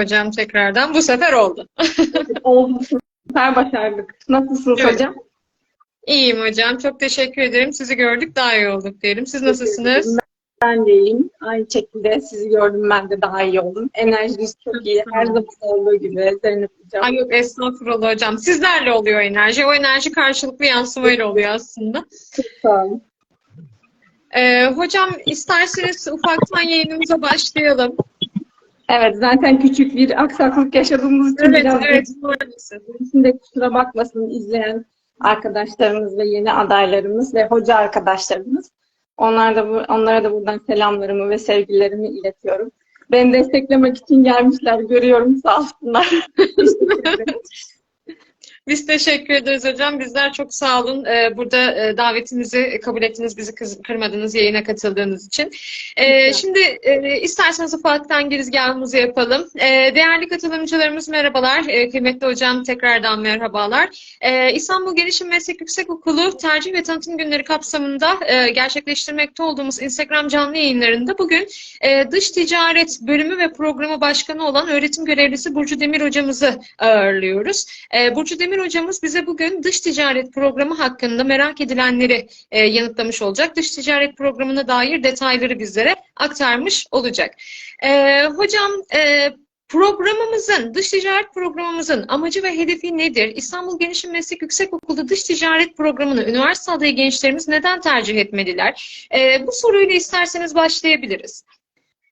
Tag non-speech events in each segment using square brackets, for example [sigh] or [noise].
hocam tekrardan. Bu sefer oldu. Oldu. Süper başardık. Nasılsınız Evet. hocam? İyiyim hocam. Çok teşekkür ederim. Sizi gördük daha iyi olduk diyelim. Siz nasılsınız? Ben de iyiyim. Aynı şekilde sizi gördüm ben de daha iyi oldum. Enerjiniz çok iyi. Her zaman olduğu gibi. Zeynep hocam. Ay yok estağfurullah hocam. Sizlerle oluyor enerji. O enerji karşılıklı yansımayla oluyor aslında. Çok sağ olun. Ee, hocam isterseniz ufaktan yayınımıza başlayalım. Evet zaten küçük bir aksaklık yaşadığımız için Evet, biraz evet. maalesef. Şimdi kusura bakmasın izleyen arkadaşlarımız ve yeni adaylarımız ve hoca arkadaşlarımız. Onlar da bu, onlara da buradan selamlarımı ve sevgilerimi iletiyorum. Beni desteklemek için gelmişler. Görüyorum sağ olsunlar. [laughs] [laughs] Biz teşekkür ederiz hocam. Bizler çok sağ olun. Ee, burada e, davetimizi kabul ettiniz, bizi kırmadınız yayına katıldığınız için. Ee, şimdi e, isterseniz ufaktan girizgahımızı yapalım. Ee, değerli katılımcılarımız merhabalar. Kıymetli hocam tekrardan merhabalar. İstanbul Gelişim Meslek Yüksekokulu tercih ve tanıtım günleri kapsamında e, gerçekleştirmekte olduğumuz Instagram canlı yayınlarında bugün dış ticaret bölümü ve programı başkanı olan öğretim görevlisi Burcu Demir hocamızı ağırlıyoruz. Burcu Demir hocamız bize bugün dış ticaret programı hakkında merak edilenleri e, yanıtlamış olacak. Dış ticaret programına dair detayları bizlere aktarmış olacak. E, hocam e, programımızın, dış ticaret programımızın amacı ve hedefi nedir? İstanbul Gelişim Meslek Yüksekokulu dış ticaret programını üniversite adayı gençlerimiz neden tercih etmediler? E, bu soruyla isterseniz başlayabiliriz.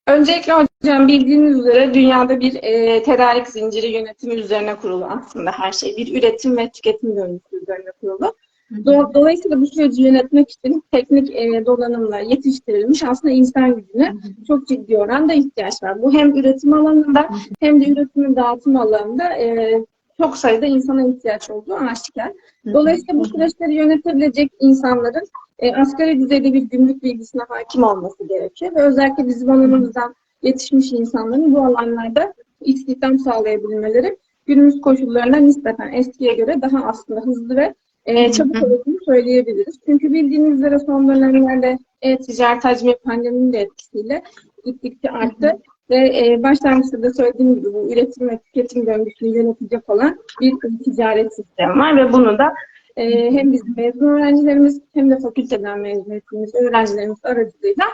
Öncelikle hocam bildiğiniz üzere dünyada bir e, tedarik zinciri yönetimi üzerine kurulu aslında her şey. Bir üretim ve tüketim döngüsü üzerine kurulu. Do- Dolayısıyla bu süreci yönetmek için teknik e, donanımla yetiştirilmiş aslında insan gücüne çok ciddi oranda ihtiyaç var. Bu hem üretim alanında hem de üretimin dağıtım alanında e, çok sayıda insana ihtiyaç olduğu aşikar. Dolayısıyla bu süreçleri yönetebilecek insanların e, asgari düzeyde bir gümrük bilgisine hakim olması gerekiyor. Ve özellikle bizim alanımızdan yetişmiş insanların bu alanlarda istihdam sağlayabilmeleri günümüz koşullarına nispeten eskiye göre daha aslında hızlı ve e, çabuk olduğunu söyleyebiliriz. Çünkü bildiğiniz üzere son dönemlerde e-ticaret hacmi pandeminin de etkisiyle gittikçe arttı. Ve e, başlangıçta da söylediğim gibi bu üretim ve tüketim döngüsünü yönetecek olan bir ticaret sistemi var ve bunu da e, hem bizim mezun öğrencilerimiz hem de fakülteden mezun ettiğimiz öğrencilerimiz aracılığıyla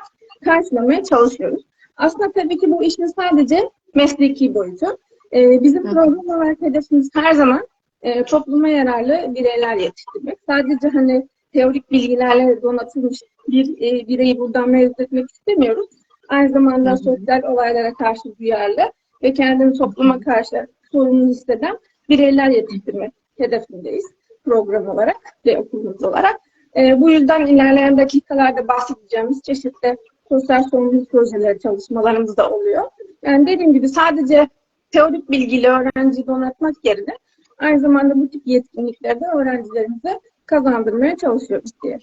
karşılamaya çalışıyoruz. Aslında tabii ki bu işin sadece mesleki boyutu. E, bizim program olarak hedefimiz her zaman e, topluma yararlı bireyler yetiştirmek. Sadece hani teorik bilgilerle donatılmış bir e, bireyi buradan mezun etmek istemiyoruz. Aynı zamanda Hı hı. sosyal olaylara karşı duyarlı ve kendini topluma karşı sorumlu hisseden bireyler yetiştirmek hedefindeyiz program olarak ve okulumuz olarak. E, bu yüzden ilerleyen dakikalarda bahsedeceğimiz çeşitli sosyal sorumluluk projeleri çalışmalarımız da oluyor. Yani dediğim gibi sadece teorik bilgiyle öğrenci donatmak yerine aynı zamanda bu tip yetkinlikleri de öğrencilerimize kazandırmaya çalışıyoruz diye.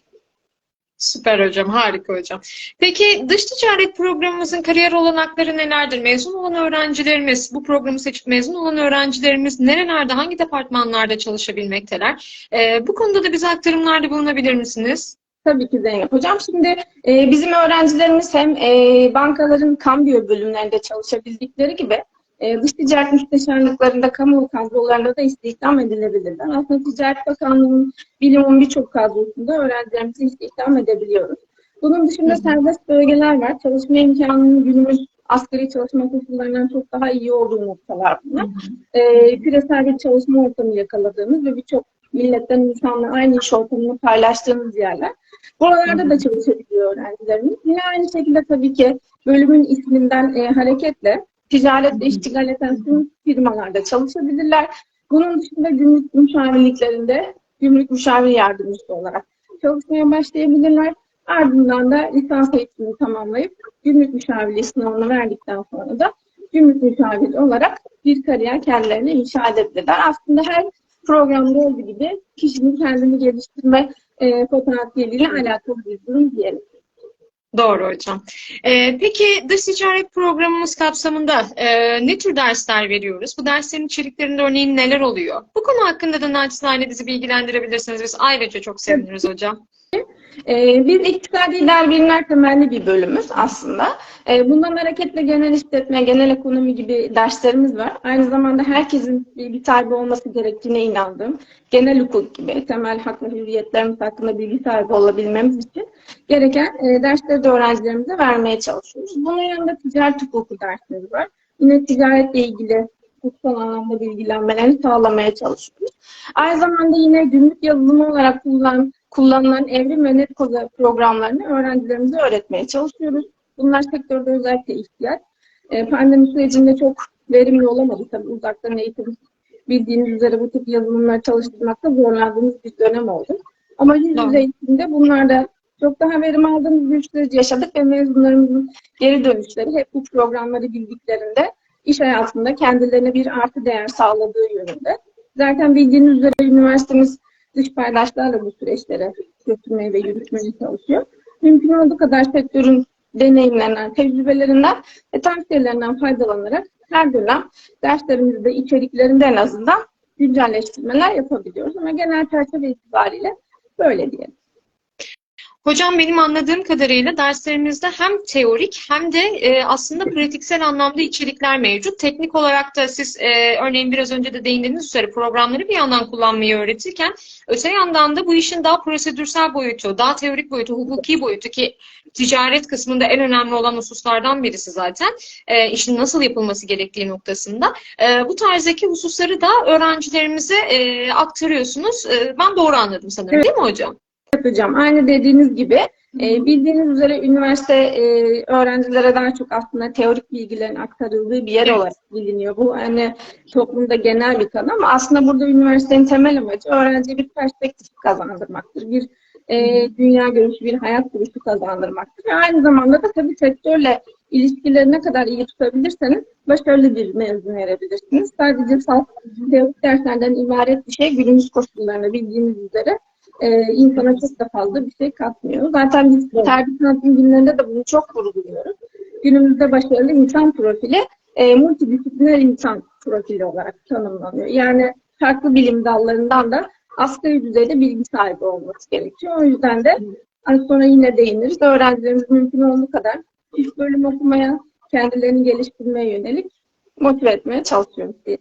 Süper hocam, harika hocam. Peki dış ticaret programımızın kariyer olanakları nelerdir? Mezun olan öğrencilerimiz, bu programı seçip mezun olan öğrencilerimiz nerelerde, hangi departmanlarda çalışabilmekteler? Ee, bu konuda da bize aktarımlarda bulunabilir misiniz? Tabii ki Zeynep Hocam. Şimdi e, bizim öğrencilerimiz hem e, bankaların kambiyo bölümlerinde çalışabildikleri gibi e, dış ticaret müsteşarlıklarında, kamu kadrolarında da istihdam edilebilirler. Aslında Ticaret Bakanlığı'nın bilimin birçok kadrosunda öğrencilerimizi istihdam edebiliyoruz. Bunun dışında Hı hı. serbest bölgeler var. Çalışma imkanının günümüz asgari çalışma koşullarından çok daha iyi olduğu noktalar bunlar. E, küresel bir çalışma ortamı yakaladığımız ve birçok milletten insanla aynı iş ortamını paylaştığımız yerler. Buralarda da çalışabiliyor öğrencilerimiz. Yine aynı şekilde tabii ki bölümün isminden e, hareketle ticaretle iştigal eden tüm firmalarda çalışabilirler. Bunun dışında gümrük müşavirliklerinde gümrük müşavir yardımcısı olarak çalışmaya başlayabilirler. Ardından da lisans eğitimini tamamlayıp gümrük müşavirliği sınavını verdikten sonra da gümrük müşaviri olarak bir kariyer kendilerine inşa edebilirler. Aslında her programda olduğu gibi kişinin kendini geliştirme e, potansiyeliyle alakalı bir durum diyelim. Doğru hocam. Ee, peki dış ticaret programımız kapsamında e, ne tür dersler veriyoruz? Bu derslerin içeriklerinde örneğin neler oluyor? Bu konu hakkında da naçizane bizi bilgilendirebilirsiniz. Biz ayrıca çok seviniriz hocam. Ee, biz iktisadi idare bilimler temelli bir bölümümüz aslında. Ee, bundan hareketle genel işletme, genel ekonomi gibi derslerimiz var. Aynı zamanda herkesin bilgi sahibi olması gerektiğine inandığım, genel hukuk gibi temel hak ve hürriyetlerimiz hakkında bilgi sahibi olabilmemiz için gereken e, dersleri de öğrencilerimize vermeye çalışıyoruz. Bunun yanında ticaret hukuku dersleri var. Yine ticaretle ilgili hukuksal anlamda bilgilenmelerini sağlamaya çalışıyoruz. Aynı zamanda yine günlük yazılımı olarak kullan, kullanılan evrim ve net koza programlarını öğrencilerimize öğretmeye çalışıyoruz. Bunlar sektörde özellikle ihtiyaç. E, pandemi sürecinde çok verimli olamadı tabii uzaktan eğitim bildiğiniz üzere bu tip yazılımları çalıştırmakta zorlandığımız bir dönem oldu. Ama yüz yüze eğitimde bunlarda çok daha verim aldığımız bir süreç yaşadık ve mezunlarımızın geri dönüşleri hep bu programları bildiklerinde iş hayatında kendilerine bir artı değer sağladığı yönünde. Zaten bildiğiniz üzere üniversitemiz dış paydaşlarla bu süreçlere götürmeye ve yürütmeye çalışıyor. Mümkün olduğu kadar sektörün deneyimlerinden, tecrübelerinden ve tavsiyelerinden faydalanarak her dönem derslerimizde içeriklerinde en azından güncelleştirmeler yapabiliyoruz. Ama genel çerçeve itibariyle böyle diyelim. Hocam benim anladığım kadarıyla derslerimizde hem teorik hem de e, aslında pratiksel anlamda içerikler mevcut. Teknik olarak da siz e, örneğin biraz önce de değindiğiniz üzere programları bir yandan kullanmayı öğretirken öte yandan da bu işin daha prosedürsel boyutu, daha teorik boyutu, hukuki boyutu ki ticaret kısmında en önemli olan hususlardan birisi zaten e, işin nasıl yapılması gerektiği noktasında. E, bu tarzdaki hususları da öğrencilerimize e, aktarıyorsunuz. E, ben doğru anladım sanırım değil mi hocam? Hocam aynı dediğiniz gibi e, bildiğiniz üzere üniversite e, öğrencilere daha çok aslında teorik bilgilerin aktarıldığı bir yer olarak biliniyor. Bu hani toplumda genel bir tanı ama aslında burada üniversitenin temel amacı öğrenciye bir perspektif kazandırmaktır. Bir e, dünya görüşü, bir hayat görüşü kazandırmaktır. Ve aynı zamanda da tabii sektörle ilişkileri ne kadar iyi tutabilirseniz başarılı bir mezun verebilirsiniz. Sadece salt teorik derslerden ibaret bir şey günümüz koşullarında bildiğiniz üzere e, insana çok da fazla bir şey katmıyor. Zaten biz terbiye sanatın günlerinde de bunu çok vurguluyoruz. Günümüzde başarılı insan profili e, multidisipliner insan profili olarak tanımlanıyor. Yani farklı bilim dallarından da asgari düzeyde bilgi sahibi olması gerekiyor. O yüzden de az sonra yine değiniriz. Öğrencilerimiz mümkün olduğu kadar üst bölüm okumaya, kendilerini geliştirmeye yönelik motive etmeye çalışıyoruz diye.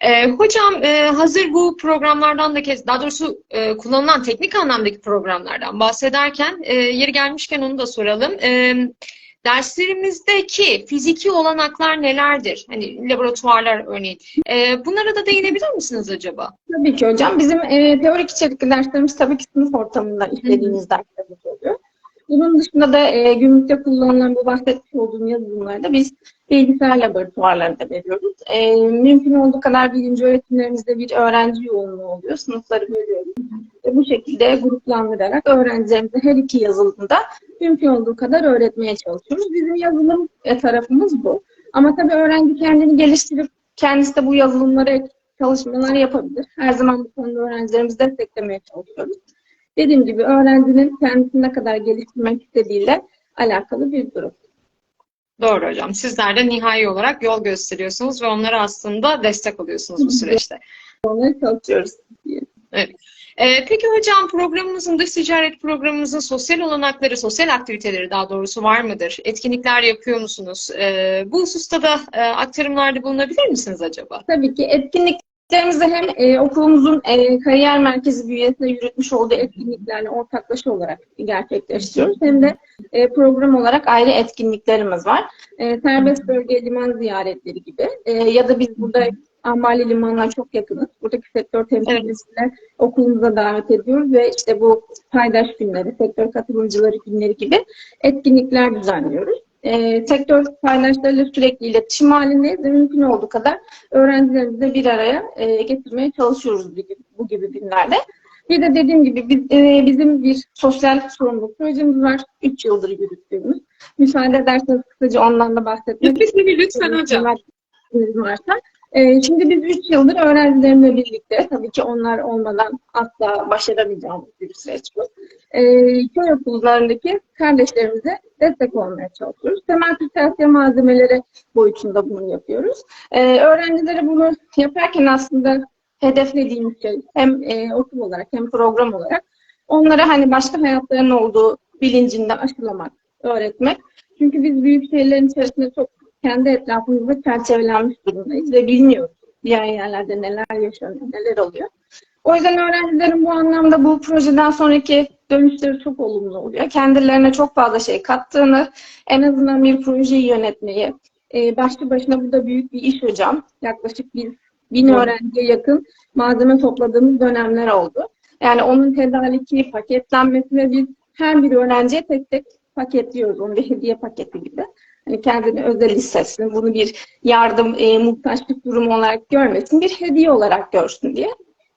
Ee, hocam e, hazır bu programlardan da kez daha doğrusu e, kullanılan teknik anlamdaki programlardan bahsederken e, yeri gelmişken onu da soralım. E, derslerimizdeki fiziki olanaklar nelerdir? Hani laboratuvarlar örneğin. E, bunlara da değinebilir misiniz acaba? Tabii ki hocam. Bizim e, teorik içerikli derslerimiz tabii ki sınıf ortamında işlediğimiz derslerimiz oluyor. Bunun dışında da e, günlükte kullanılan bu bahsetmiş olduğum yazılımlarda biz bilgisayar laboratuvarlarında veriyoruz. E, mümkün olduğu kadar birinci öğretimlerimizde bir öğrenci yoğunluğu oluyor. Sınıfları bölüyoruz. Ve bu şekilde gruplandırarak öğrencilerimize her iki yazılımda mümkün olduğu kadar öğretmeye çalışıyoruz. Bizim yazılım e, tarafımız bu. Ama tabii öğrenci kendini geliştirip kendisi de bu yazılımlara ek çalışmalar yapabilir. Her zaman bu konuda öğrencilerimizi desteklemeye çalışıyoruz. Dediğim gibi öğrencinin kendisini ne kadar geliştirmek istediğiyle alakalı bir durum. Doğru hocam. Sizler de nihai olarak yol gösteriyorsunuz ve onlara aslında destek oluyorsunuz bu süreçte. Onları çalışıyoruz. Ee, peki hocam programımızın, dış ticaret programımızın sosyal olanakları, sosyal aktiviteleri daha doğrusu var mıdır? Etkinlikler yapıyor musunuz? Ee, bu hususta da e, aktarımlarda bulunabilir misiniz acaba? Tabii ki etkinliklerimizde hem e, okulumuzun e, kariyer merkezi bünyesinde yürütmüş olduğu etkinliklerle ortaklaşa olarak gerçekleştiriyoruz. Hem de e, program olarak ayrı etkinliklerimiz var. E, serbest bölge liman ziyaretleri gibi e, ya da biz burada Ambali Limanı'na çok yakınız. Buradaki sektör temsilcileri okulumuza davet ediyoruz ve işte bu paydaş günleri, sektör katılımcıları günleri gibi etkinlikler düzenliyoruz. E, sektör paydaşlarıyla sürekli iletişim halindeyiz ve mümkün olduğu kadar öğrencilerimizi de bir araya e, getirmeye çalışıyoruz bu gibi, bu gibi günlerde. Bir de dediğim gibi biz, e, bizim bir sosyal sorumluluk projemiz var. 3 yıldır yürüttüğümüz. Müsaade ederseniz kısaca ondan da bahsetmek Lütfen, lütfen hocam. varsa. Ee, şimdi biz 3 yıldır öğrencilerimle birlikte, tabii ki onlar olmadan asla başaramayacağımız bir süreç bu. Ee, köy okullarındaki kardeşlerimize destek olmaya çalışıyoruz. Temel kırtasiye malzemeleri boyutunda bunu yapıyoruz. Ee, öğrencilere bunu yaparken aslında hedeflediğimiz şey hem e, okul olarak hem program olarak Onlara hani başka hayatların olduğu bilincinden aşılamak, öğretmek. Çünkü biz büyük şehirlerin içerisinde çok kendi etrafımızda çerçevelenmiş durumdayız ve bilmiyoruz diğer yerlerde neler yaşanıyor, neler oluyor. O yüzden öğrencilerin bu anlamda bu projeden sonraki dönüşleri çok olumlu oluyor. Kendilerine çok fazla şey kattığını, en azından bir projeyi yönetmeyi, e, başlı başına bu da büyük bir iş hocam. Yaklaşık bir bin öğrenciye yakın malzeme topladığımız dönemler oldu. Yani onun tedariki, paketlenmesi ve biz her bir öğrenciye tek tek paketliyoruz. Onu bir hediye paketi gibi. Hani kendini özel hissetsin, bunu bir yardım, e, muhtaçlık durumu olarak görmesin, bir hediye olarak görsün diye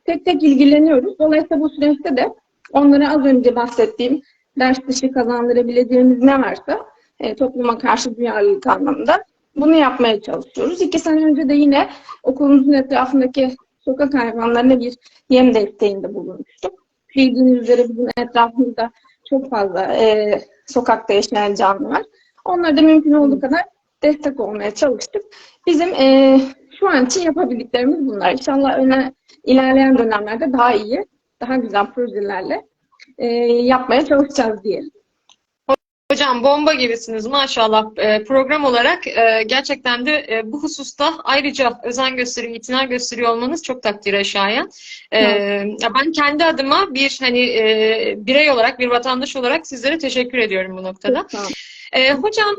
tek tek ilgileniyoruz. Dolayısıyla bu süreçte de onlara az önce bahsettiğim ders dışı kazandırabileceğimiz ne varsa e, topluma karşı duyarlılık anlamında bunu yapmaya çalışıyoruz. İki sene önce de yine okulumuzun etrafındaki sokak hayvanlarına bir yem desteğinde bulunmuştuk. Bildiğiniz üzere bizim etrafımızda çok fazla e, sokakta yaşayan canlı var. Onlara da mümkün olduğu kadar destek olmaya çalıştık. Bizim e, şu an için yapabildiklerimiz bunlar. İnşallah öne, ilerleyen dönemlerde daha iyi, daha güzel projelerle e, yapmaya çalışacağız diyelim. Hocam bomba gibisiniz maşallah. E, program olarak e, gerçekten de e, bu hususta ayrıca özen gösteriyor, itina gösteriyor olmanız çok takdire şayan. E, ya ben kendi adıma bir hani e, birey olarak, bir vatandaş olarak sizlere teşekkür ediyorum bu noktada. Olun. E, hocam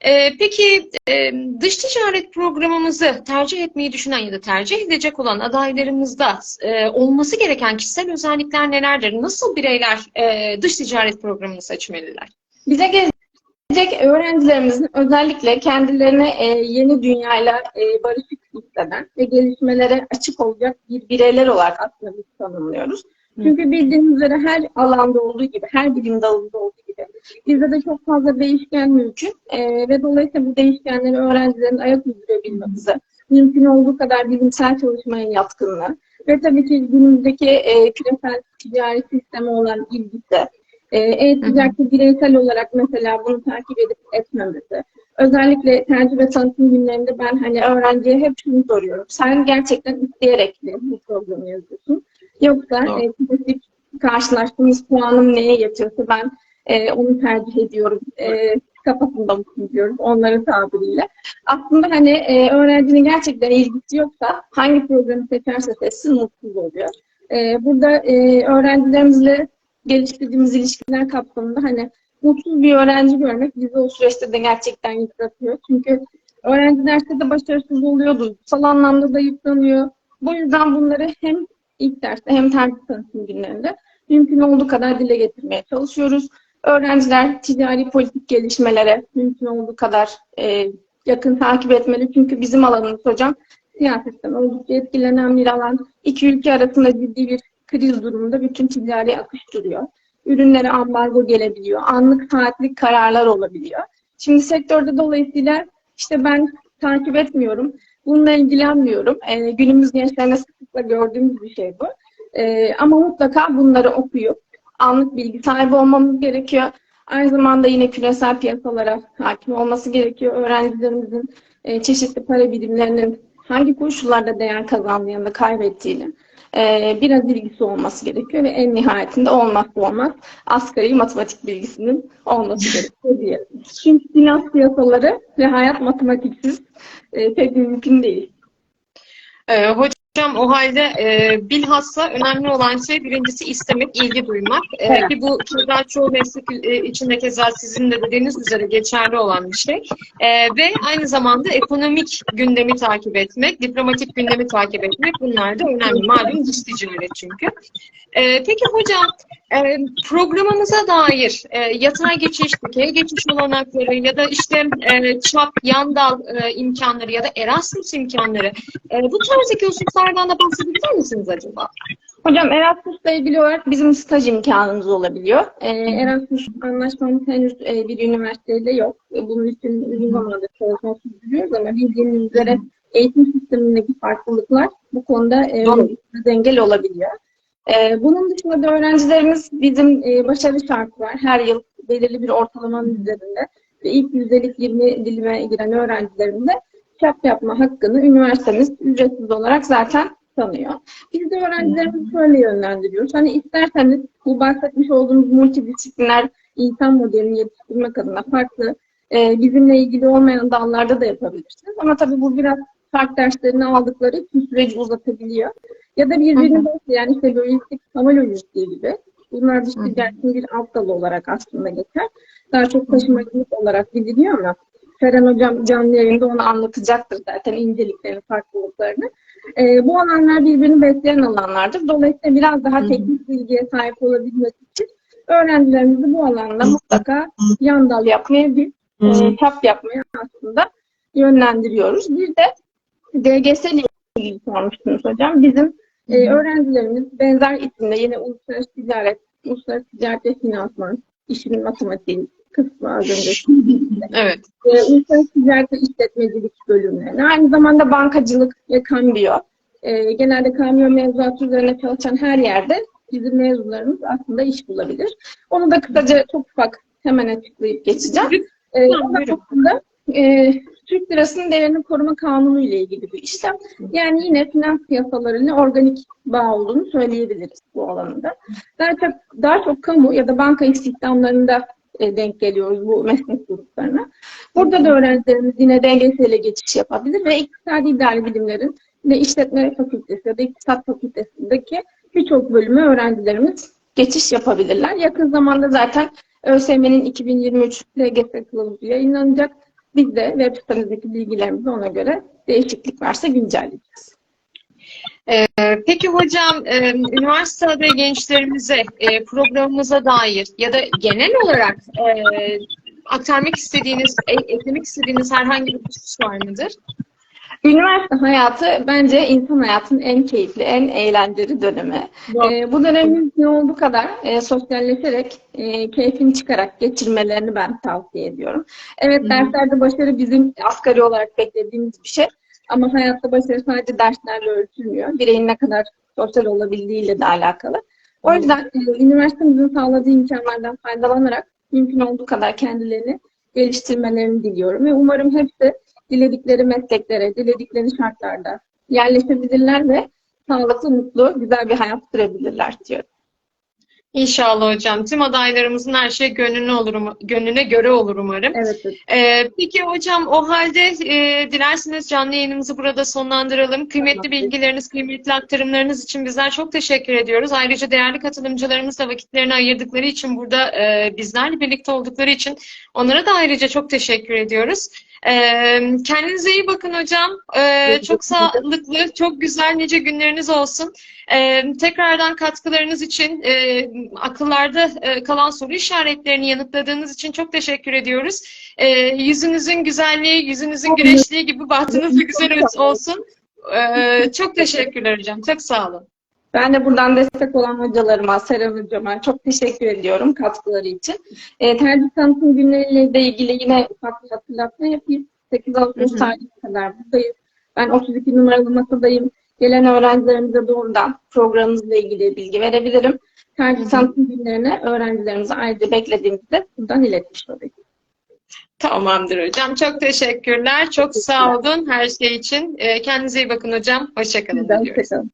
e, peki e, dış ticaret programımızı tercih etmeyi düşünen ya da tercih edecek olan adaylarımızda e, olması gereken kişisel özellikler nelerdir? Nasıl bireyler e, dış ticaret programını seçmeliler? Bize gelecek öğrencilerimizin özellikle kendilerine e, yeni dünyayla e, barışık hisseden ve gelişmelere açık olacak bir bireyler olarak aslında biz tanımlıyoruz. Çünkü bildiğiniz üzere her alanda olduğu gibi, her bilim dalında olduğu gibi bizde de çok fazla değişken mümkün e, ve dolayısıyla bu değişkenleri öğrencilerin ayak uydurabilmemizi, mümkün olduğu kadar bilimsel çalışmaya yatkınlığı ve tabii ki günümüzdeki e, küresel ticari sisteme olan ilgisi, e, e-ticarette bireysel olarak mesela bunu takip edip etmemesi. Özellikle tercih ve tanıtım günlerinde ben hani öğrenciye hep şunu soruyorum. Sen gerçekten isteyerek mi bu programı yazıyorsun? Yoksa Doğru. e, klasik karşılaştığımız puanım neye yetiyorsa ben e, onu tercih ediyorum. E, kafasında mısın diyoruz onların tabiriyle. Aslında hani e, öğrencinin gerçekten ilgisi yoksa hangi programı seçerse seçsin mutsuz oluyor. E, burada e, öğrencilerimizle geliştirdiğimiz ilişkiler kapsamında hani mutsuz bir öğrenci görmek bizi o süreçte de gerçekten yıpratıyor. Çünkü öğrenci derste de başarısız oluyor, duygusal anlamda da yıpranıyor. Bu yüzden bunları hem ilk derste hem tercih tanıtım günlerinde mümkün olduğu kadar dile getirmeye çalışıyoruz. Öğrenciler ticari politik gelişmelere mümkün olduğu kadar e, yakın takip etmeli. Çünkü bizim alanımız hocam siyasetten oldukça etkilenen bir alan. İki ülke arasında ciddi bir kriz durumunda bütün ticari akış duruyor. Ürünlere ambargo gelebiliyor. Anlık saatlik kararlar olabiliyor. Şimdi sektörde dolayısıyla işte ben takip etmiyorum. Bununla ilgilenmiyorum. Ee, günümüz gençlerine sıklıkla gördüğümüz bir şey bu. Ee, ama mutlaka bunları okuyup anlık bilgi sahibi olmamız gerekiyor. Aynı zamanda yine küresel piyasalara hakim olması gerekiyor. Öğrencilerimizin e, çeşitli para birimlerinin hangi koşullarda değer kazandığını kaybettiğini e, biraz bilgisi olması gerekiyor ve en nihayetinde olmazsa olmaz asgari matematik bilgisinin olması gerekiyor diyelim. Çünkü finans piyasaları ve hayat matematiksiz e, pek mümkün değil. Ee, hocam o halde e, bilhassa önemli olan şey birincisi istemek, ilgi duymak. Evet. ki bu keza çoğu meslek e, içinde keza sizin de dediğiniz üzere geçerli olan bir şey. Ee, ve aynı zamanda ekonomik gündemi takip etmek, diplomatik gündemi takip etmek bunlar da önemli. Malum dış ticaret çünkü. Ee, peki hocam e, programımıza dair e, yatay geçiş, dikey geçiş olanakları ya da işte e, çap, yan dal e, imkanları ya da Erasmus imkanları e, bu tarzdaki hususlardan da bahsedebilir misiniz acaba? Hocam Erasmus'la ilgili olarak bizim staj imkanımız olabiliyor. Ee, Erasmus anlaşmamız henüz e, bir üniversiteyle yok. E, Bunun için uzun zamandır çalışma sürdürüyoruz ama bildiğiniz üzere eğitim sistemindeki farklılıklar bu konuda e, engel olabiliyor. E, bunun dışında da öğrencilerimiz bizim e, başarı şartı var. Her yıl belirli bir ortalamanın üzerinde ve ilk yüzdelik 20 dilime giren öğrencilerin de çap yapma hakkını üniversitemiz ücretsiz olarak zaten tanıyor. Biz de öğrencilerimizi şöyle yönlendiriyoruz. Hani isterseniz bu bahsetmiş olduğumuz multidisipliner insan modelini yetiştirmek adına farklı e, bizimle ilgili olmayan dallarda da yapabilirsiniz. Ama tabii bu biraz fark derslerini aldıkları için süreci uzatabiliyor. Ya da birbirini besleyen işte lojistik, hava lojistiği gibi. Bunlar dış ticaretin bir alt dalı olarak aslında geçer. Daha çok taşımacılık olarak biliniyor ama Feren Hocam canlı yayında onu anlatacaktır zaten inceliklerini, farklılıklarını. Ee, bu alanlar birbirini besleyen alanlardır. Dolayısıyla biraz daha teknik bilgiye sahip olabilmek için öğrencilerimizi bu alanda mutlaka yan dal yapmaya, bir e, tap yapmaya aslında yönlendiriyoruz. Bir de DGS ile ilgili sormuştunuz hocam. Bizim e, öğrencilerimiz benzer isimde yine uluslararası ticaret, uluslararası ticaret ve finansman, işin matematiği kısmı az önce Evet. e, uluslararası ticaret ve işletmecilik bölümlerine, aynı zamanda bankacılık ve kambiyo. E, genelde kambiyo mevzuatı üzerine çalışan her yerde bizim mezunlarımız aslında iş bulabilir. Onu da kısaca çok ufak hemen açıklayıp geçeceğim. E, buyurun. aslında e, Türk lirasının değerini koruma kanunu ile ilgili bir işlem. Yani yine finans piyasalarıyla organik bağ olduğunu söyleyebiliriz bu alanda. Daha çok, daha çok kamu ya da banka istihdamlarında denk geliyoruz bu [laughs] meslek gruplarına. Burada da öğrencilerimiz yine DGS ile geçiş yapabilir ve iktisadi idari bilimlerin ve işletme fakültesi ya da iktisat fakültesindeki birçok bölüme öğrencilerimiz geçiş yapabilirler. Yakın zamanda zaten ÖSYM'nin 2023 LGS kılavuzu yayınlanacak. Biz de web sitemizdeki bilgilerimizi ona göre değişiklik varsa güncelleyeceğiz. Ee, Peki hocam, e, üniversitede gençlerimize, e, programımıza dair ya da genel olarak e, aktarmak istediğiniz, e- eklemek istediğiniz herhangi bir husus var mıdır? Üniversite hayatı bence insan hayatının en keyifli, en eğlenceli dönemi. Ee, bu dönemi mümkün olduğu kadar e, sosyalleşerek, e, keyfini çıkarak geçirmelerini ben tavsiye ediyorum. Evet Hı hı. derslerde başarı bizim asgari olarak beklediğimiz bir şey. Ama hayatta başarı sadece derslerle ölçülmüyor. Bireyin ne kadar sosyal olabildiğiyle de alakalı. O yüzden e, üniversitemizin sağladığı imkanlardan faydalanarak mümkün olduğu kadar kendilerini geliştirmelerini diliyorum. Ve umarım hepsi diledikleri mesleklere, diledikleri şartlarda yerleşebilirler ve sağlıklı, mutlu, güzel bir hayat sürebilirler diyorum. İnşallah hocam. Tüm adaylarımızın her şey gönlüne olur, gönlüne göre olur umarım. Evet. evet. Ee, peki hocam o halde e, dilerseniz canlı yayınımızı burada sonlandıralım. Kıymetli bilgileriniz, kıymetli aktarımlarınız için bizler çok teşekkür ediyoruz. Ayrıca değerli katılımcılarımız da vakitlerini ayırdıkları için burada e, bizlerle birlikte oldukları için onlara da ayrıca çok teşekkür ediyoruz. Ee, kendinize iyi bakın hocam. Ee, çok sağlıklı, çok güzel nice günleriniz olsun. Ee, tekrardan katkılarınız için e, akıllarda e, kalan soru işaretlerini yanıtladığınız için çok teşekkür ediyoruz. Ee, yüzünüzün güzelliği, yüzünüzün güneşliği gibi bahtınız da [laughs] güzel olsun. Ee, çok teşekkürler hocam. Çok sağ olun. Ben de buradan destek olan hocalarıma, Seren hocama çok teşekkür ediyorum katkıları için. E, tercih tanıtım günleriyle ilgili yine ufak bir hatırlatma yapayım. 8 Ağustos tarihine kadar buradayız. Ben 32 numaralı masadayım. Gelen öğrencilerimize doğrudan programımızla ilgili bilgi verebilirim. Tercih tanıtım günlerine öğrencilerimize ayrıca beklediğimizi de buradan iletmiş olayım. Tamamdır hocam. Çok teşekkürler. Çok sağ olun her şey için. Ee, kendinize iyi bakın hocam. Hoşçakalın hoşçakalın.